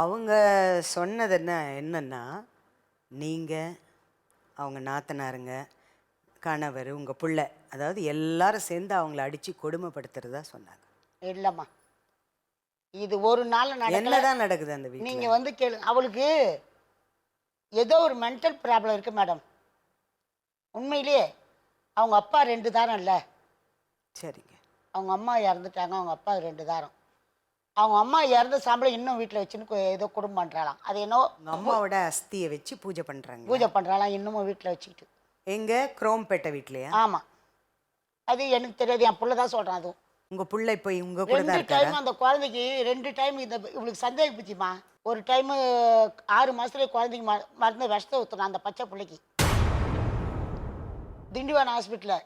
அவங்க சொன்னது என்ன என்னன்னா நீங்கள் அவங்க நாத்தனாருங்க கணவர் உங்கள் புள்ள அதாவது எல்லாரும் சேர்ந்து அவங்கள அடித்து கொடுமைப்படுத்துறதா சொன்னாங்க. இல்லம்மா. இது ஒரு நாள் நடக்கல. என்னதான் நடக்குது அந்த வீட்டில் வந்து கேளு அவளுக்கு ஏதோ ஒரு மென்டல் ப்ராப்ளம் இருக்கு மேடம். உண்மையிலேயே அவங்க அப்பா ரெண்டு தாரம் இல்லை சரிங்க. அவங்க அம்மா இறந்துட்டாங்க அவங்க அப்பா ரெண்டு தாரம். அவங்க அம்மா இறந்த சம்பளம் இன்னும் வீட்டில் வச்சுன்னு ஏதோ குடும்பம் பண்ணுறாளாம் அது என்னோ அம்மாவோட அஸ்தியை வச்சு பூஜை பண்ணுறாங்க பூஜை பண்ணுறாளாம் இன்னமும் வீட்டில் வச்சுக்கிட்டு. எங்க? குரோம்பேட்டை வீட்லையா? ஆமாம் அது எனக்கு தெரியாது என் புள்ள தான் சொல்கிறான் அதுவும். உங்கள் புள்ள இப்போ உங்க கூட ரெண்டு டைம் அந்த குழந்தைக்கு ரெண்டு டைம் இந்த இவளுக்கு சந்தேகம் பிடிச்சிமா ஒரு டைம் ஆறு மாசத்துல குழந்தைக்கு ம- மருந்து விஷத்தை ஊற்றணும் அந்த பச்சை பிள்ளைக்கு. திண்டிவனம் ஹாஸ்பிட்டலில்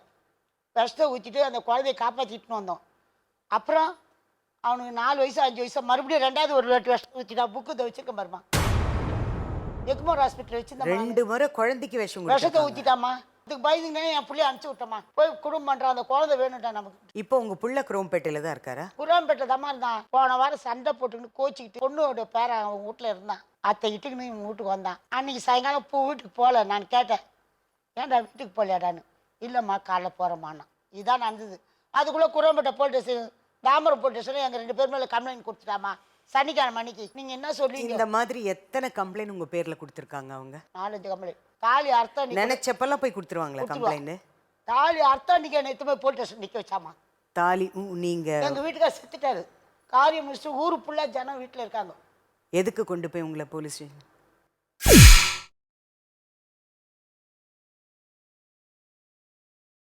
விஷத்தை ஊற்றிட்டு அந்த குழந்தைய காப்பாற்றிட்டு வந்தோம். அப்புறம் அவனுக்கு நாலு வயசு அஞ்சு வயசு மறுபடியும் ரெண்டாவது ஒரு வாட்டி விஷத்தை ஊற்றிட்டா புக்கு இதை வச்சிருக்க பாருமா எக்மோர் ஹாஸ்பிட்டல் வச்சிருந்தா ரெண்டு முறை குழந்தைக்கு விஷம் விஷத்தை. ஊற்றிட்டாமா அதுக்கு பயந்துங்க என் பிள்ளைய அனுப்பிச்சி விட்டோமா போய் குடும்பம் பண்ணுறான் அந்த குழந்தை வேணும்டா நமக்கு. இப்போ உங்க புள்ள குரோம்பேட்டையில தான் இருக்காரா? குரான்பேட்டை தாம்மா இருந்தான். போன வாரம் சண்டை போட்டுக்கிட்டு கோச்சிக்கிட்டு பொண்ணோட பேரன் அவன் வீட்டில் இருந்தான். அத்தை இட்டுக்குன்னு இவன் வீட்டுக்கு வந்தான். அன்னைக்கு சாயங்காலம் பூ வீட்டுக்கு போகல. நான் கேட்டேன் ஏன்டா வீட்டுக்கு போகலையாடான்னு? இல்லைம்மா காலைல போகிறேம்மாண்ணா இதான் நடந்தது. அதுக்குள்ளே குரம்பேட்டை போலீஸ் தாமரம் ஸ்டேஷன் எங்கள் ரெண்டு பேர் மேலே கம்ப்ளைண்ட் கொடுத்துட்டாமா. சனிக்கிழமை அன்னைக்கு. நீங்கள் என்ன சொல்றீங்க? இந்த மாதிரி எத்தனை கம்ப்ளைண்ட் உங்க பேர்ல கொடுத்துருக்காங்க அவங்க? நாலஞ்சு கம்ப்ளைண்ட் தாலி அர்த்தம் நினைச்சப்பெல்லாம் போய் கொடுத்துருவாங்களா கம்ப்ளைண்ட் தாலி அர்த்தம் அன்னைக்கு எத்தனை போலீஸ் ஸ்டேஷன் நிற்க வச்சாமா. தாலி நீங்க எங்கள் வீட்டுக்கார செத்துட்டாரு. காரியம் முடிச்சுட்டு ஊரு ஃபுல்லாக ஜனம் வீட்டில் இருக்காங்க. எதுக்கு கொண்டு போய் உங்களை போலீஸ் ஸ்டேஷன்